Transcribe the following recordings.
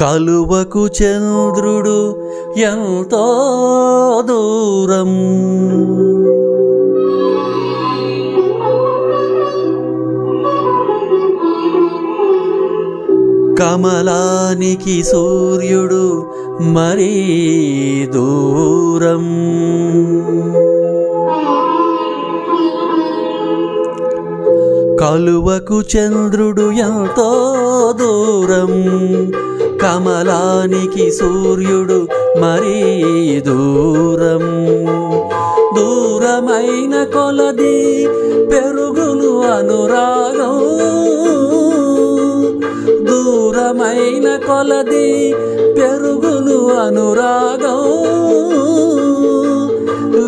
కలువకు చంద్రుడు ఎంతో దూరం. కమలానికి సూర్యుడు మరీ దూరం. కలువకు చంద్రుడు ఎంతో దూరం. కమలానికి సూర్యుడు మరీ దూరం. దూరమైన కొలది పెరుగును అనురాగం. దూరమైన కొలది పెరుగును అనురాగం.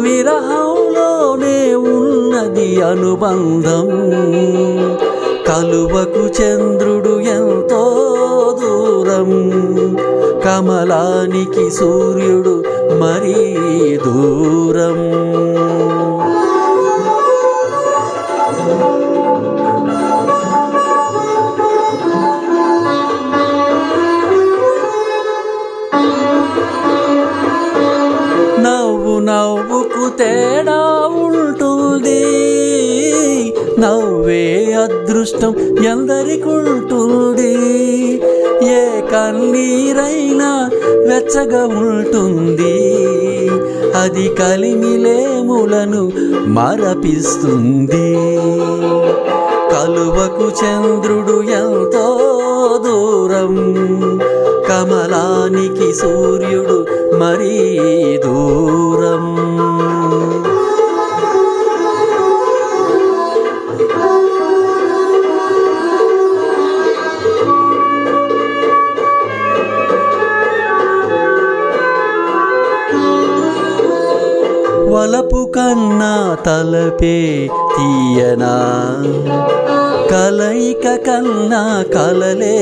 విరహంలోనే ఉన్నది అనుబంధం. కలువకు చంద్రుడు ఎంతో దూరం కమలానికి సూర్యుడు మరీ దూరం. నవ్వే అదృష్టం ఎందరికుంటుంది? ఏ కన్నీరైనా వెచ్చగా ఉంటుంది. అది కలిమిలేములను మరపిస్తుంది. కలువకు చంద్రుడు ఎంతో దూరం. కమలానికి సూర్యుడు మరీ దూరం. వలపు కన్నా తలపే తీయనా? కలయిక కన్నా కలలే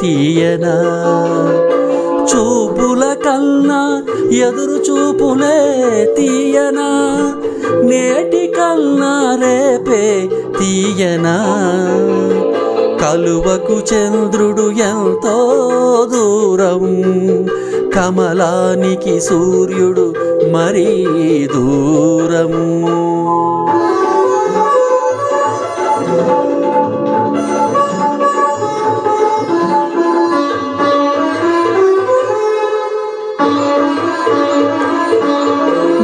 తీయనా? చూపుల కన్నా ఎదురు చూపులే తీయనా? నేటి కన్నా రేపే తీయనా? కలువకు చంద్రుడు ఎంతో దూరం కమలానికి సూర్యుడు మరీ దూరము.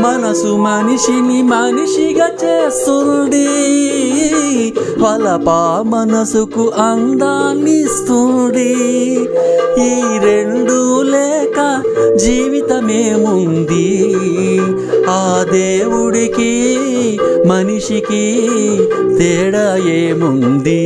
మనసు మనిషిని మనిషిగా చేస్తుంది వలపా మనసుకు అందాన్నిస్తుంది ఈ రెండు లేక జీవితమేముంది ఆ దేవుడికి మనిషికి తేడా ఏముంది?